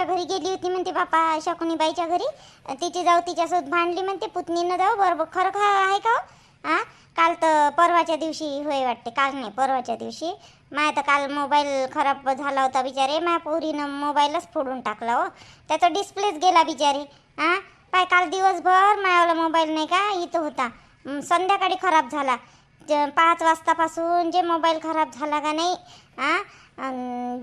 तिच्या घरी गेली होती म्हणते बापा शकुनीबाईच्या घरी. तिची जाऊ तिच्यासोबत भांडली म्हणते पुतणीनं जाऊ बरोबर. खरं खा आहे का हो? हा? काल तर परवाच्या दिवशी होय वाटते काल नाही परवाच्या दिवशी. माय तर काल मोबाईल खराब झाला होता बिचारे. माया पोरीनं मोबाईलच फोडून टाकला हो. त्याचा डिस्प्लेच गेला बिचारे. हां? पाय काल दिवसभर मायावला मोबाईल नाही का? इथं होता. संध्याकाळी खराब झाला. पाच वाजतापासून जे मोबाईल खराब झाला का नाही? हा?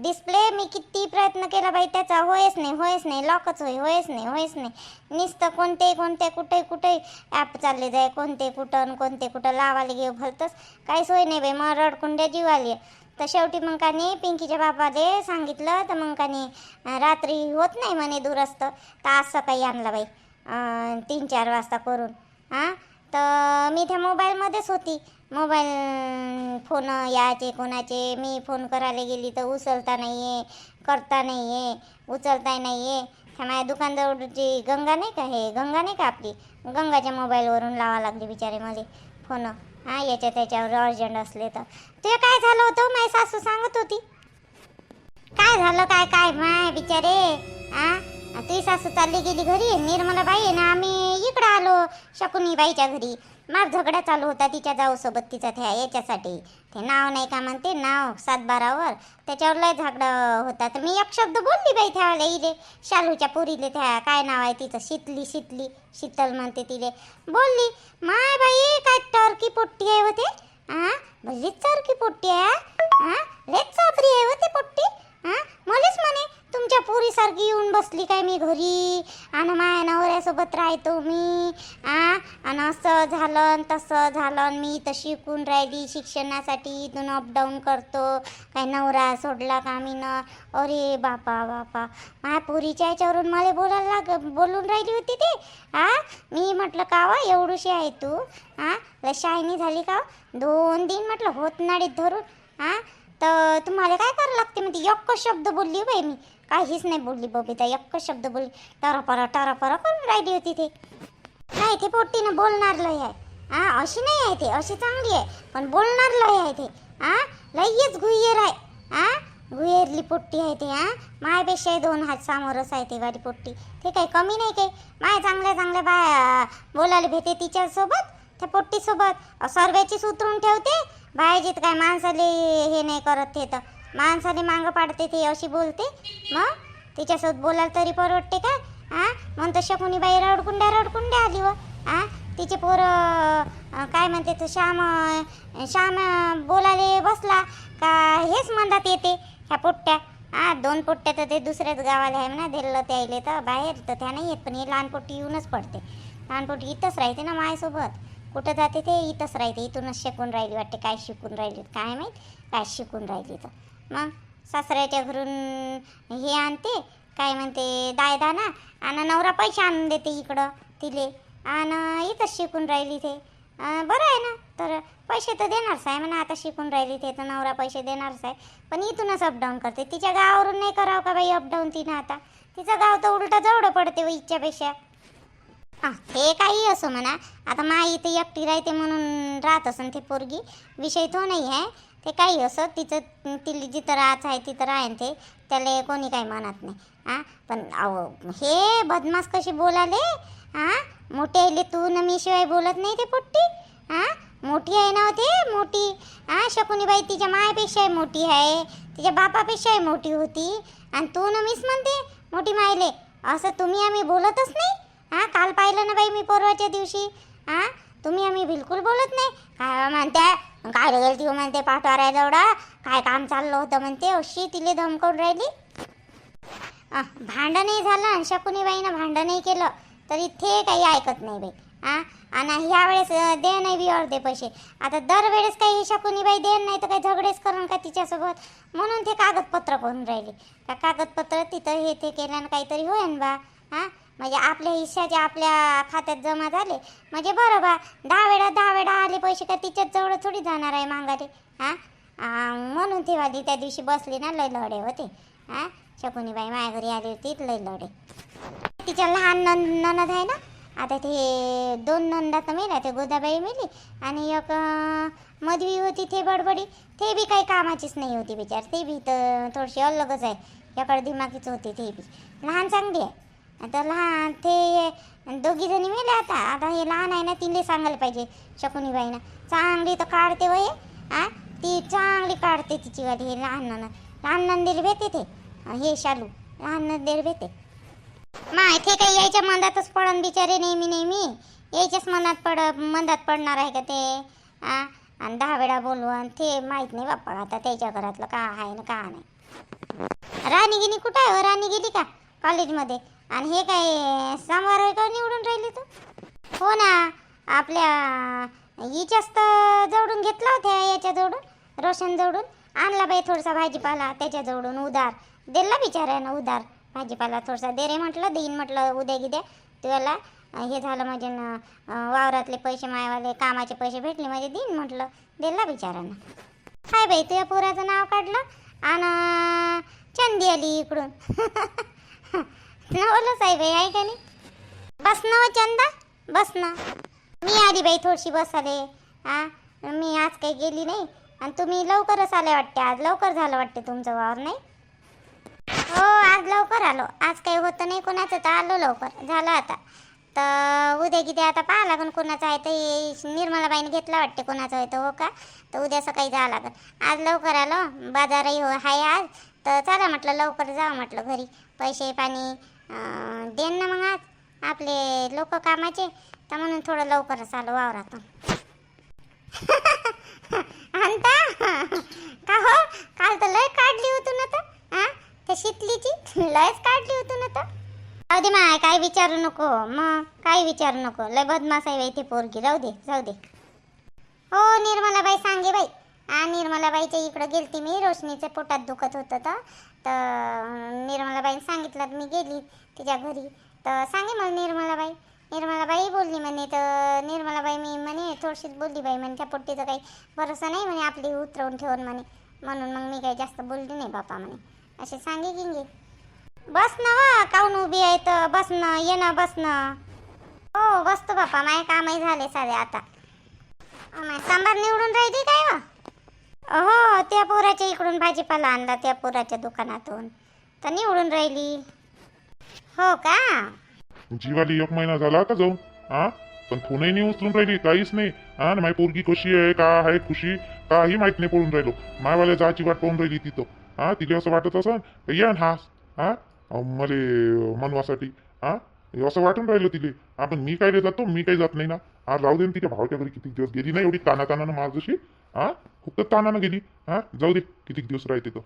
डिस्प्ले मी किती प्रयत्न केला बाई त्याचा? होयच नाही होयच नाही. लॉकच होय होयच नाही होयच नाही. नुसतं कोणते कोणते कुठे कुठे ॲप चालले जाय. कोणते कुठं आणि कोणते कुठं लावायला घेऊ भलतंच. काहीच होय नाही बाई. मग रडकुंड्या जीव आली. तर शेवटी मग का नाही पिंकीच्या बापाले सांगितलं. तर मग का नाही रात्री होत नाही म्हणे दुरस्त. तर आज सकाळी आणला बाई तीन चार वाजता करून. हां तर मी त्या मोबाईलमध्येच होती. मोबाईल फोन यायचे कोणाचे मी फोन करायला गेली तर उचलता नाही आहे करता नाही आहे उचलता नाही आहे ह्या माझ्या दुकानजवळची गंगा नाही का? हे गंगा नाही का आपली? गंगाच्या मोबाईलवरून लावा लागली बिचारे मला फोन. हां याच्या त्याच्यावर अर्जंट असले तर. ते काय झालं होतं? माझी सासू सांगत होती. काय झालं? काय काय? माय बिचारे आ तुझी सासू चालली गेली घरी. निर्मला बाई ना आम्ही इकडं आलो शकुनी बाईच्या घरी. मार झगडा चालू होता तिच्या जाऊसोबत तिचा त्या याच्यासाठी. ते नाव नाही का म्हणते नाव सातबारावर. त्याच्यावर लय झगडा होता. तर मी एक शब्द बोलली बाई त्यावेळेला इले. शालूच्या पुरीले त्या काय नाव आहे तिचं? शीतली शीतली. शीतल म्हणते तिले. बोलली माय बाई काय टर्की पोट्टी आहे होते हा भल्लीच चरकी पोट्टी आहे हा लेच चापरी आहे होते पोट्टी हा मलेच म्हणे तुमच्या पोरीसारखी येऊन बसली काय मी घरी? आणि माझ्या नवऱ्यासोबत राहतो मी आ? आणि असं झालं तसं झालं आणि मी इथं शिकून राहिली शिक्षणासाठी इथून अपडाऊन करतो. काय नवरा सोडला का मी न अरे बापा बापा. माझ्या पोरीच्या याच्यावरून मला बोलायला लाग बोलून राहिली होती ते आ? मी म्हटलं का वा एवढीशी आहे तू आ? शायनी झाली का हो? दोन दिन म्हटलं होत नाडीत धरून आ? तर तुम्हाला काय करावं लागते? म्हणते यक्क शब्द बोलली बाई मी. काहीच नाही बोलली बबिता यक्क शब्द बोलली. टरापरा टरापरा करून राहिली होती ते. नाही ते पोट्टीनं बोलणार लय आहे. हा अशी नाही आहे ते अशी चांगली आहे. पण बोलणार लय आहे ते. हा लयच गुह्यर आहे. हा गुहेरली पोट्टी आहे ते हा मायापेक्षाही दोन हात सामोरच आहे ते वाली पोट्टी. ते काही कमी नाही काही. माय चांगल्या चांगल्या बाया बोलायला भेटे तिच्यासोबत. त्या पोट्टीसोबत सर्वेचीच उतरून ठेवते. बायाजीत काय माणसाले हे नाही करत ते तर. माणसाले मागं पाडते ते अशी बोलते. मग? तिच्यासोबत बोलायला तरी परवडते काय हा म्हणतो शकुनी बाई रडकुंड्या रडकुंड्या आली व. हां तिचे पोरं काय म्हणते तो श्याम श्याम अं, बोलायला बसला का? हेच म्हणतात येते ह्या पोट्ट्या. हां दोन पोट्ट्या तर ते दुसऱ्याच गावाला आहे म्हणा दिलं त्याले तर. बाहेर तर त्या नाही येत पण हे लहान पोट्टी येऊनच पडते. लहान पोट्टी इथंच राहते ना मायासोबत. कुठं जाते ते? इथंच राहते. इथूनच शिकून राहिली वाटते. काय शिकून राहिली काय माहीत? काय शिकून राहिली तर. मग सासऱ्याच्या घरून हे आणते. काय म्हणते? दायदाना. आणि नवरा पैसे आणून देते इकडं तिले. आणि इथंच शिकून राहिली ते. बरं आहे ना? तर पैसे तर देणारच आहे म्हणा. आता शिकून राहिली ते तर नवरा पैसे देणारच आहे. पण इथूनच अपडाऊन करते. तिच्या गावावरून नाही करावं का बाई अपडाऊन तिनं आता? तिचं गाव तर उलटं जवळ पडते व इच्छापेक्षा. हा हे काही असो म्हणा. आता माई इथे एकटी राहते म्हणून राहत असन ते पोरगी. विषय तो नाही आहे. ते काही असो तिचं तिला जिथं राहायचं आहे तिथं राहीन ते. त्याला कोणी काही म्हणत नाही. हां पण अहो हे बदमास कशी बोलाले? हां मोठे आले तू न मी शिवाय बोलत नाही ते पोट्टी. हां मोठी आहे ना हो ते मोठी. हां शकुनीबाई तिच्या मायापेक्षाही मोठी आहे. तिच्या बापापेक्षाही मोठी होती. आणि तू न मीच म्हणते मोठी मायले. असं तुम्ही आम्ही बोलतच नाही. हां काल पाहिलं ना बाई मी परवाच्या दिवशी. हां तुम्ही आम्ही बिलकुल बोलत नाही. काय हो म्हणते? काय गेल ती म्हणते पाठवारायला एवढा? काय काम चाललं होतं म्हणते? अशी तिले धमकवून राहिली. भांडणही झालं आणि शकुनीबाईनं भांडणही केलं. तरी ते काही ऐकत नाही बाई. हा आणि ह्या वेळेस दे नाही बी अर्धे पैसे. आता दरवेळेस काही शकुनीबाई देण नाही तर काही झगडेच करून का तिच्यासोबत? म्हणून ते कागदपत्र करून राहिले. का कागदपत्र तिथं हे ते केल्यानं काहीतरी होईन बा. हां म्हणजे आपल्या हिश्श्याचे आपल्या खात्यात जमा झाले. म्हणजे बरं बा दहा वेळा दहा वेळा आले पैसे का तिच्याच जवळ थोडी जाणार आहे मागाले हा? म्हणून ती वाली त्या दिवशी बसली ना लय लढे होते हा? शकुनीबाई माझ्या घरी आली होती लय लढे. तिच्या लहान नन ननद आहे ना आता ते दोन नंदा तर मेल्या ते गोदाबाई मेली आणि एक मधवी होती ते बडबडी ते बी काही कामाचीच नाही होती बिचार ते बी तर थोडीशी अलगच आहे याकडे दिमागीच होती ते बी. लहान चांगली आहे. आता लहान ते दोघी जणी मेले आता. आता हे लहान आहे ना तिने सांगायला पाहिजे शकुनीबाईनं चांगली तर काढते वय आ ती चांगली काढते तिची वाली हे लहान नंद लहान नंदीला भेटते ते. हे शालू लहान नंदीला भेटते. माय ते काही यायच्या मनातच पडन बिचारे नेहमी नेहमी? यायच्याच मनात पड मनात पडणार आहे का ते? आ आणि दहा वेळा बोलवून ते माहीत नाही बाप्पा आता त्याच्या घरातलं का आहे ना का नाही. राणी गिनी कुठं आहे हो? राणी गेली का कॉलेजमध्ये आणि हे काय समोर का निवडून राहिली तू? हो ना आपल्या हिच्याच तर जवळून घेतला होत्या याच्या जवळून रोशन जवळून आणला बाई थोडासा भाजीपाला त्याच्या जवळून उधार. दिला बिचाऱ्यानं उधार. भाजीपाला थोडासा दे रे म्हटलं देईन म्हटलं उद्या गिद्या. तुला हे झालं म्हणजे ना वावरातले पैसे मायवाले कामाचे पैसे भेटले म्हणजे देईन म्हटलं. दिला बिचाऱ्यानं. हाय बाई तुझ्या पोराचं नाव काढलं आणि चंदी आली इकडून. नवलंच आहे बाई आहे का नाही? बस ना हो चंदा बस ना. मी आली बाई थोडीशी बसाले हा मी आज काही गेली नाही. आणि तुम्ही लवकरच आले वाटते. आज लवकर झालं वाटते तुमचं वावर नाही? हो आज लवकर आलो. आज काही होतं नाही कोणाचं तर आलो लवकर. झालं आता. तर उद्या किती आता पाहा लागन कोणाचं आहे तर हे निर्मलाबाईने घेतला वाटते कोणाचं आहे तर हो का? तर उद्या सकाळी जावं लागन. आज लवकर आलो. बाजारही हो आहे आज. तर चला म्हटलं लवकर जावं म्हटलं घरी. पैसे पाणी देन ना मग आज. आपले लोक कामाचे तर म्हणून थोडं लवकरच आलो वावरातून. आणता का हो? काल तर लय काढली होती ना तर हा त्या शितलीची लयच काढली होती ना तर. जाऊ दे माय काय विचारू नको. मग काय विचारू नको. लय बदमाश आहे बाई ते पोरगी. जाऊ दे जाऊ दे. हो निर्मलाबाई सांगे बाई. आ निर्मलाबाईच्या इकडं गेलती मी रोशनीच्या पोटात दुखत होतं तर. तर निर्मलाबाईने सांगितलं मी गेली तिच्या घरी. तर सांगे मला निर्मलाबाई. निर्मलाबाई बोलली म्हणे तर निर्मलाबाई मी म्हणे थोडीशीच बोलली बाई म्हणे त्या पोट्टीचं काही भरोसा नाही म्हणे आपली उतरवून ठेवून म्हणे. म्हणून मग मी काही जास्त बोलली नाही बापा म्हणे. असे सांगे गिंगे. बस ना वा काऊन उभी आहे तर? बस ना ये ना बस ना. हो बसतो बापा माझे कामही झाले सारे आता. सांबार निवडून राहिली काय वा हो त्या पोराच्या इकडून भाजीपाला आणला त्या पोराच्या दुकानातून. तर निवडून राहिली. हो का? जीवाली एक महिना झाला का जाऊन. हा पण फोनही नाही उचलून राहिली काहीच नाही. हा ना माझी पोरगी कशी आहे का आहे खुशी काही माहीत नाही पडून राहिलो. मायवाल्या जायची वाट पाहून राहिली तिथं. हा तिला असं वाटत असं या ना हा मले मनवासाठी. हा असं वाटून राहिलं तिले. आता मी काय जातो मी काही जात नाही ना. हा राहू दे ना तिच्या भावाच्या घरी. किती दिवस गेली नाही एवढी ताना तानानं मार हा? फक्त तानानं गेली. हा? जाऊ दे. किती दिवस राहते तर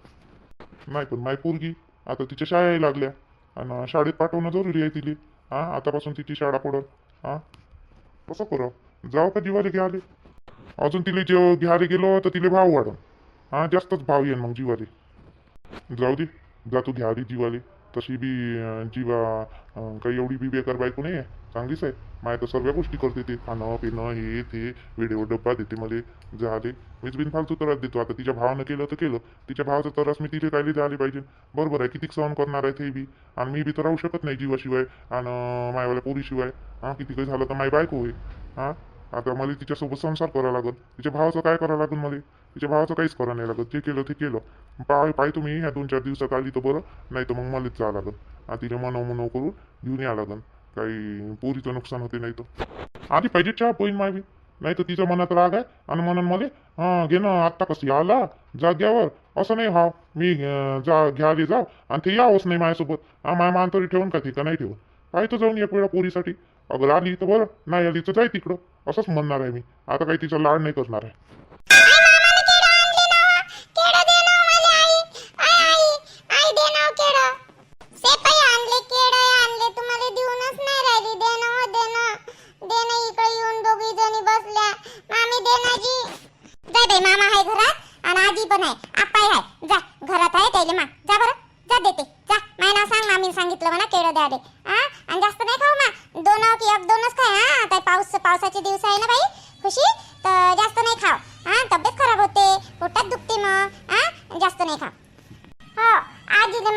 नाही पण माय पोरगी आता तिच्या शाळा लागल्या. आणि शाळेत पाठवणं जरुरी आहे तिले. हा? आतापासून तिची शाळा पडल. हा? कसं करावं जाऊ का जीवाले घ्याले अजून तिले जेव घ्यायला गेलो तर तिले भाव वाढन हा? जास्तच भाव येईल मग जीवाले जाऊ दे. जातो घ्याली जीवाले तशी बी जीवा काही एवढी बी बेकार बायको नाही आहे चांगलीच आहे. माय तर सर्व गोष्टी करते ते. खाणं पिणं हे ते. वेळेवर डब्बा देते मला. झाले. मीच बिनफालतू त्रास देतो. आता तिच्या भावानं केलं तर केलं. तिच्या भावाचा त्रास मी तिथे कायले द्यायला पाहिजे? बरोबर आहे. किती सहन करणार आहे ते बी. आणि मी बी तर राहू शकत नाही जीवाशिवाय. आणि मायवाल्या पोरीशिवाय. हां किती काही झालं तर माय बायको होय हां? आता मला तिच्यासोबत संसार करावा लागेल. तिच्या भावाचं काय करावं लागेल मला? तिच्या भावाचं काहीच करावं नाही लागत. जे केलं ते केलं. पाय पाय तुम्ही ह्या दोन चार दिवसात आली तर बरं नाही तर मग मलाच जावं लागेल. हा तिला मनव मनव करून घेऊन यावं लागेल. काही पोरीचं नुकसान होते नाही तर. आधी पाहिजे चहा पोईन मावी. नाही तर तिच्या मनात राग आहे आणि म्हणून मला हां घे ना आत्ता कसं आला? जाग्यावर? असं नाही हा मी जा घ्यायला जाव आणि ते यावंच नाही माझ्यासोबत. हा माय मान तरी ठेवून का ठीक का नाही ठेवून पाहिजे जाऊन एक वेळा पोरीसाठी. अगं आली तर बरं नाही आली तर जाय तिकडं. असंच म्हणणार आहे मी. आता काही तिचा लाड नाही करणार आहे मामा आहे घरात आणि आजी पण आहे आप्पा आहे जा घरात आहे त्याले मा जा बरं जा देते जा माय नाव सांग मामीने सांगितलं म्हणा केळं द्या दे हा आणि जास्त नाही खाऊ मा दोन की एक दोनच खाय हा काय पाऊस पावसाचे दिवस आहे ना बाई खुशी तर जास्त नाही खाव हा तब्येत खराब होते पोटात दुखते मग हा जास्त नाही खाव हो आजीने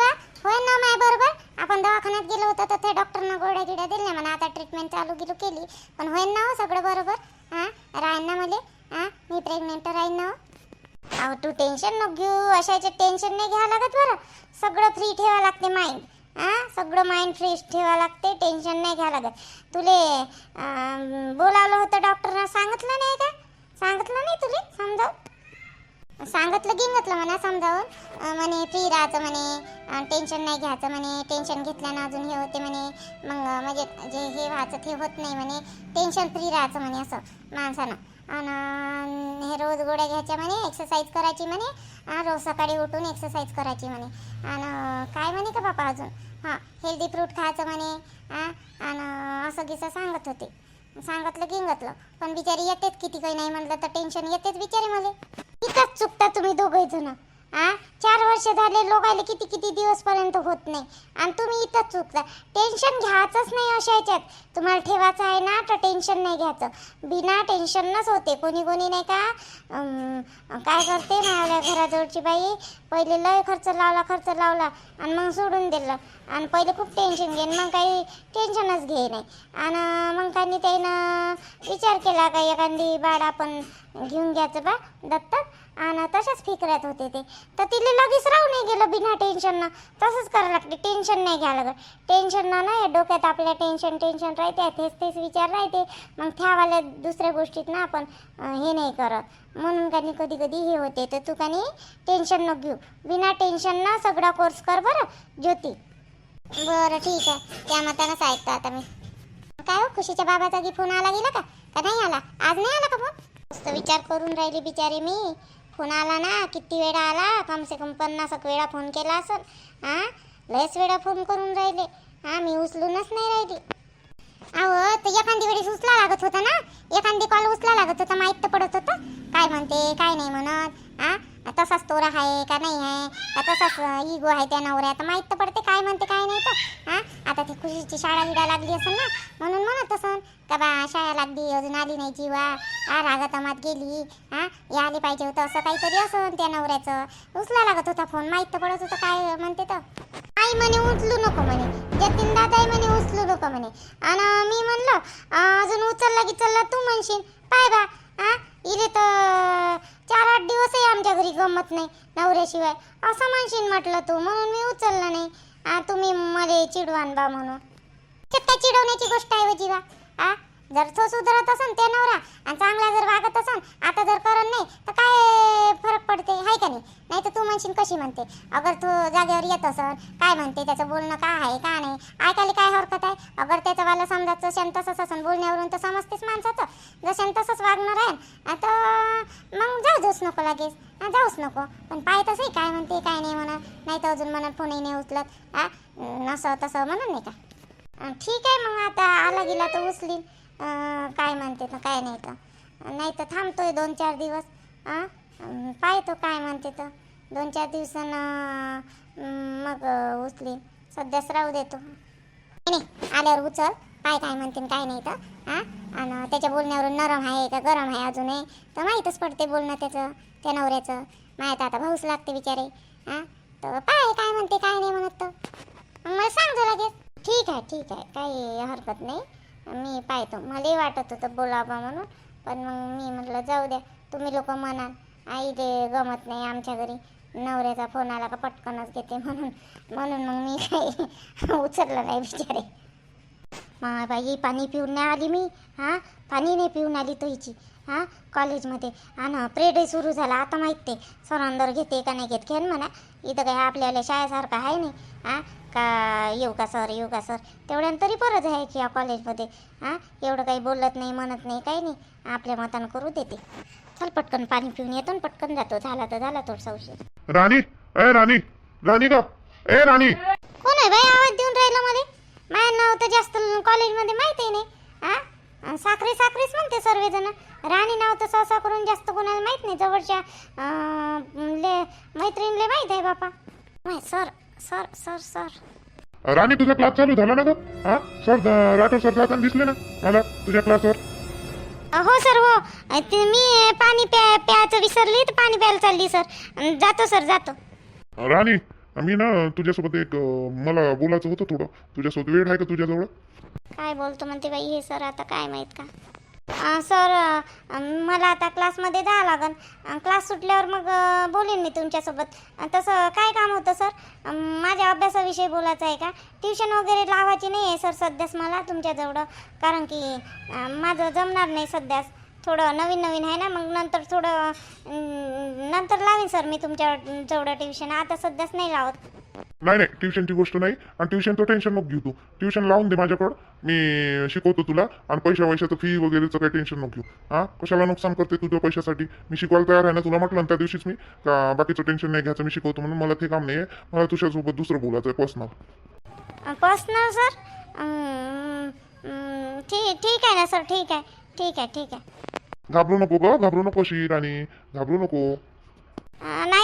बा होय ना माय बरोबर. आपण दवाखान्यात गेलो होतो तर ते डॉक्टरनं गोड्या गिड्या दिल्या म्हणून आता ट्रीटमेंट चालू डॉक्टर केली. पण होईन ना हो सगळं बरोबर. हां? राहीन ना मले? हां? मी प्रेग्नेंट राहीन ना हो. अहो तू टेन्शन नको घेऊ. अशाचे टेन्शन नाही घ्यावं लागत बरं. सगळं फ्री ठेवावं लागते माइंड हां? सगळं माइंड फ्रेश ठेवावं लागते. टेन्शन नाही घ्यावं लागत. तुले बोलावलं होतं डॉक्टरनं. सांगितलं नाही का? सांगितलं नाही तुले? समजाव सांगितलं गिंगतलं म्हणा समजावून. म्हणे फ्री राहायचं म्हणे टेन्शन नाही घ्यायचं म्हणे टेन्शन घेतल्यानं अजून हे होते म्हणे मग म्हणजे जे हे व्हायचं ते होत नाही म्हणे टेन्शन फ्री राहायचं म्हणे असं माणसानं. आणि हे रोज गोळ्या घ्यायच्या म्हणे एक्सरसाइज करायची म्हणे रोज सकाळी उठून एक्सरसाइज करायची म्हणे. आणि काय म्हणे का बापा अजून? हां हेल्दी फ्रूट खायचं म्हणे आणि असं गिसं सांगत होते. सांगितलं गिंगतलं. पण बिचारी येतेच किती काही नाही म्हणलं तर टेन्शन येतेच बिचारी मला. इथंच चुकता तुम्ही दोघे जण. आ? चार वर्ष झाले लोकायला किती किती दिवसपर्यंत होत नाही. आणि तुम्ही इथंच चुकता. टेन्शन घ्यायचंच नाही अशा ह्याच्यात. तुम्हाला ठेवायचं आहे ना तर टेन्शन नाही घ्यायचं. बिना टेन्शनच होते. कोणी कोणी नाही का काय करते माझ्या घराजवळची बाई? पहिले लय खर्च लावला खर्च लावला आणि मग सोडून दिलं. आणि पहिले खूप टेन्शन घेईन मग काही टेन्शनच घे नाही. आणि मग त्यांनी त्यानं विचार केला का एखादी बाळ आपण घेऊन घ्यायचं बा दत्तक? आणि तशाच फिकऱ्यात होते ते. तर तिला लगेच राहू नाही गेलं बिना टेन्शननं तसंच करावं लागते. टेन्शन नाही घ्यायला लागत. टेन्शननं नाही डोक्यात आपल्या टेन्शन टेन्शन राहते. तेच तेच विचार राहते. मग त्यावाल्या दुसऱ्या गोष्टीत ना आपण हे नाही करत. म्हणून काही कधी कधी हे होते. तर तू काही टेन्शन न घेऊ. बिना टेन्शन ना सगळा कोर्स कर बरं ज्योती. बरं ठीक आहे. त्या मतानंच ऐकतो आता मी. काय हो खुशीच्या बाबाचा की फोन आला गेला का? का नाही आला? आज नाही आला का फोन मस्त विचार करून राहिली बिचारे मी. फोन आला ना किती वेळा आला? कम से कम पन्नास एक वेळा फोन केला असेल. हां लयच वेळा फोन करून राहिले. हां मी उचलूनच नाही राहिली. अहो तर एखादी वेळेस उचला लागत होता ना? एखादी कॉल उचला लागत होता माहीत तर पडत होतं. काय म्हणते काय नाही म्हणत. हा? तसाच तोरा आहे का नाही आहे? का तसाच इगो आहे त्या नवऱ्या तर माहीत तर पडते काय म्हणते काय नाही तर. हा? आता ती खुशीची शाळा गिडा लागली असेल ना? म्हणून म्हणत असन का बा शाळा लागली अजून आली नाही जीवा. हा रागात अमात गेली. हा? या आली पाहिजे होतं असं काहीतरी असन त्या नवऱ्याचं. उचला लागत होता फोन. माहीत तर पडत होतं काय म्हणते तर. आई म्हणे उचलू नको म्हणे. जतीन दादाई म्हणे उचलू नको म्हणे. आणि मी म्हणलं अजून उचलला की चलला तू म्हणशील. पाय बा. हा इले तर चार आठ दिवसही आमच्या घरी गमत नाही नवऱ्याशिवाय. असं म्हणशील म्हटलं तू म्हणून मी उचललं नाही. आ, तुम्ही मध्ये चिडवान बा म्हणून. त्यात चिडवण्याची गोष्ट आहे हो आ जर तो सुधरत असन ते नवरा आणि चांगला जर वागत असन आता जर करत नाही तर काय फरक पडते हाय का नाही नाही तर तू म्हणशील कशी म्हणते? अगर तू जागेवर येत असन काय म्हणते? त्याचं बोलणं काय आहे का नाही? ऐकायला काय हरकत आहे? अगर त्याचं वाला समजायचं शेण तसंच असन. बोलण्यावरून तर समजतेच माणसाचं. जर शेण तसंच वागणार आहे आता मग जाऊ जाऊच नको लगेच. जाऊच नको. पण पाय तसंही काय म्हणते काय नाही म्हणत. नाही तर अजून म्हणत फोनही नाही उचलत. हा असं तसं म्हणत नाही का? ठीक आहे मग आता आला गेला तर उचलीन. काय म्हणते तर काय नाही तर. नाही तर थांबतोय दोन चार दिवस. हां पाहतो काय म्हणते तर. दोन चार दिवसानं मग उचली सध्याच राहू देतो नाही आल्यावर उचल. काय काय म्हणते काय नाही तर हां? आणि त्याच्या बोलण्यावरून नरम आहे का गरम आहे अजूनही? तर माहीतच पडते बोलणं त्याचं त्या नवऱ्याचं. माहीत आता भाऊच लागते बिचारे हां? तर पाय काय म्हणते काय नाही म्हणत तर मग मला सांगतो लगेच ठीक आहे ठीक आहे. काही हरकत नाही. मी पाहतो. मलाही वाटत होतं बोलावा म्हणून. पण मग मी म्हटलं जाऊ द्या. तुम्ही लोक म्हणाल. आई ते गमत नाही आमच्या घरी. नवऱ्याचा फोन आला का पटकनच घेते म्हणून. म्हणून मग मी काही उचललं नाही बिचारे. मा बाई पाणी पिऊन नाही आली मी. हां? पाणी नाही पिऊन आली तो हिची हां? कॉलेजमध्ये. आणि प्रेडही सुरू झाला आता माहीत ते सरांदर घेते का नाही घेत? घेन म्हणा. इथं काही आपल्याला शाळेसारखं आहे नाही. हां? का येऊ का सर येऊ का सर? तेवढ्यानं तरी परत आहे की या कॉलेजमध्ये. हां? एवढं काही बोलत नाही म्हणत नाही काही नाही. आपल्या मतानं करू देते. चल पटकन पाणी पिऊन येतो आणि पटकन जातो. झाला तर झाला थोडसा उशीर. राणी ए राणी राणी का ए राणी. कोण आहे बाई आवाज देऊन राहिलं मध्ये? माझं नाव तर जास्त कॉलेजमध्ये माहिती नाही. हा साखरे साखरेच म्हणते सर्वजण. राणी नाव तर सहसा करून जास्त कोणाला माहीत नाही. जवळच्या अं, ले मैत्रिणीले माहीत आहे बापा. Sir sir sir sir. राणी तुझा क्लास चालू झाला ना ग? हा सर द- राठोड सर जाताना दिसले ना? मला तुझ्या क्लासवर हो सर हो. ते मी पाणी प्या प्यायचं विसरली तर पाणी प्यायला चालली सर. जातो सर जातो. राणी मी ना तुझ्यासोबत एक मला बोलायचं होतं थोडं. तुझ्यासोबत वेळ आहे का तुझ्याजवळ? काय बोलतो म्हणते बाई हे सर आता काय माहीत का? सर मला आता क्लासमध्ये जावं लागन. क्लास सुटल्यावर मग बोलेन मी तुमच्यासोबत. तसं काय काम होतं सर? माझ्या अभ्यासाविषयी बोलायचं आहे का? ट्युशन वगैरे लावायची नाही आहे सर सध्याच मला तुमच्याजवळ. कारण की माझं जमणार नाही सध्याच थोडं नवीन नवीन आहे ना मग नंतर थोडं नंतर लावीन सर मी तुमच्या जवळ ट्युशन. आता सध्याच नाही लावत. नाही नाही ट्युशनची गोष्ट नाही. आणि ट्युशनचं टेन्शन नको घेऊ तू. ट्युशन लावून दे माझ्याकडं. मी शिकवतो तुला. आणि पैशा पैशाचं फी वगैरेचं काही टेन्शन नको घेऊ. हां? कशाला नुकसान करते तुझ्या पैशासाठी? मी शिकवायला तयार आहे ना तुला म्हटलं ना त्या दिवशीच मी? का बाकीचं टेन्शन नाही घ्यायचं मी शिकवतो म्हणून मला ते काम नाही आहे मला तुझ्यासोबत दुसरं बोलायचं आहे पर्सनल पर्सनल सर ठीक ठीक आहे ना सर ठीक आहे ठीक आहे ठीक आहे. घाबरू नको ग घाबरू नको अशी राणी घाबरू नको.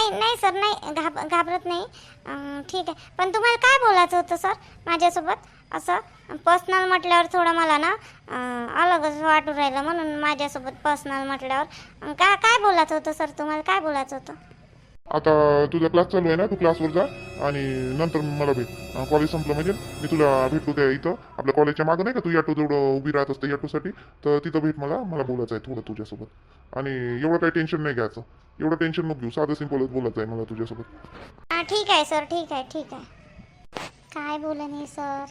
नाही नाही सर नाही घाब घाबरत नाही. अं, ठीक आहे. पण तुम्हाला काय बोलायचं होतं सर माझ्यासोबत? असं पर्सनल म्हटल्यावर थोडं मला ना अं, अलगच वाटू राहिलं म्हणून माझ्यासोबत पर्सनल म्हटल्यावर. अं, काय काय बोलायचं होतं सर? तुम्हाला काय बोलायचं होतं? आता तुझा क्लास चालू आहे ना? तू क्लासवर जा आणि नंतर मला भेट. कॉलेज संपलं म्हणजे मी तुला भेटतो त्या इथं. आपल्या कॉलेजच्या मागं नाही का? तू याटो जेवढं उभी राहत असते याटोसाठी तर तिथं भेट मला. मला बोलायचं आहे थोडं तुझ्यासोबत. आणि एवढं काही टेन्शन नाही घ्यायचं. एवढं टेन्शन नको घेऊ. साधं सिंपलच बोलायचं आहे मला तुझ्यासोबत. हां ठीक आहे सर ठीक आहे ठीक आहे. काय बोला नाही सर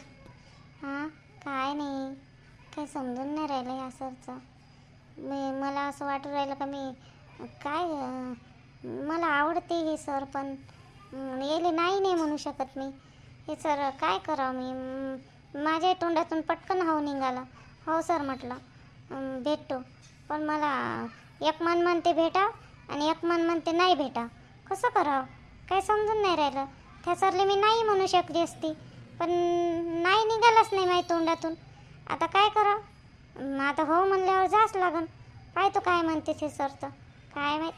हां? काय नाही. काही समजून नाही राहिलं या सरचं. मी मला असं वाटू राहिलं का मी काय मला आवडते हे सर पण येले नाही नाही म्हणू शकत मी. हे सर काय करावं मी? माझ्या तोंडातून पटकन हाव निघाला. हो सर म्हटलं. भेटतो. पण मला एक मन म्हणते भेटा आणि एक मन म्हणते नाही भेटा. कसं करावं? काय समजून नाही राहिलं. त्या सरले मी नाही म्हणू शकली असती. पण नाही निघालाच नाही माझ्या तोंडातून. आता काय करावं? मग आता हो म्हणल्यावर जास्त लागन. काय तो काय म्हणते ते सर तर. काय माहीत?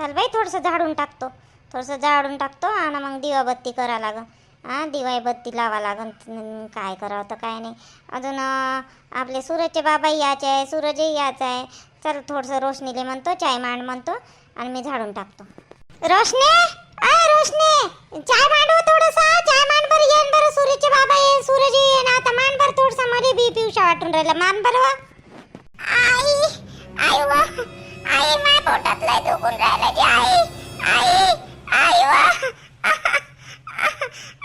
चल बाई थोडंसं झाडून टाकतो. थोडंसं झाडून टाकतो आणि मग दिवाबत्ती करा लागन. हां दिवाबत्ती लावा लागन. काय करावं तर काय नाही. अजून आपले सूरजचे बाबाही यायचे आहे सूरजही यायचं आहे. चल थोडंसं रोशनीले म्हणतो चाय मांड म्हणतो आणि मी झाडून टाकतो. रोशनी? अय रोशनी! चाय मांडव थोडंसं? चाय मांड बरं येईन बरं. सूरजचे बाबा येईन सूरज येईन आता मांड बरं थोडंसं. मध्ये बी पिवशा वाटून राहिला. मान बरं वा. आई आई वा. आई माझ्या पोटात लय दुखून राहिलं जी आई आई आई वा.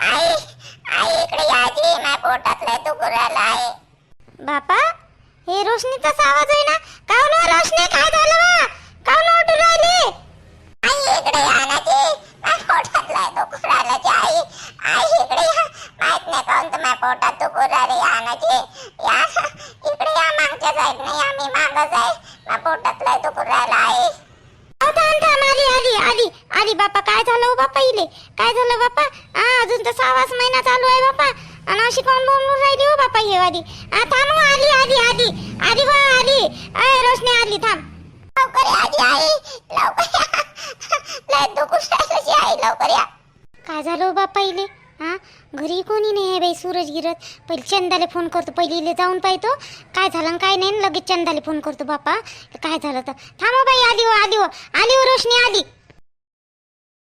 आई आई इकडे या जी माझ्या पोटात लय दुखून राहिलं आहे. बापा हे रोशनीचाच आवाज आहे ना? काऊन रोशनी काय झालं वा? काऊन उठून राहिली? आई इकडे या ना पोटात लय दुखून राहिलं जी आई आई इकडे या. माहीत नाही काऊन तर माझ्या पोटात दुखून राहिले या ना जी. या. इकडे या मागच्या साईड नाही आम्ही मागच आहे माझ्या पोटात लय दुखून राहिलं आहे. आली आली आली आली बापा काय झालं हो बापा इले? काय झालं बापा? हा अजून तर सहावाच महिना चालू आहे बापा. आणि अशी कोण बोलून राहिली हो बापा हे वाली. हा थांब हो, आली आली आली. आली वा आली. अय रोशनी आली थांब. लवकर आजी आई. लवकर लय दुखून राहिलं आई लवकर या. काय झालं हो बापा इले? हां? घरी कोणी नाही आहे बाई सूरज गिरत पहिले चंदाले फोन करतो. पहिले इले जाऊन पाहतो. काय झालं आणि काय नाही आणि लगेच चंदाले फोन करतो बापा. काय झालं तर? थांबा बाई आली हो आली हो. आली हो रोशनी आली.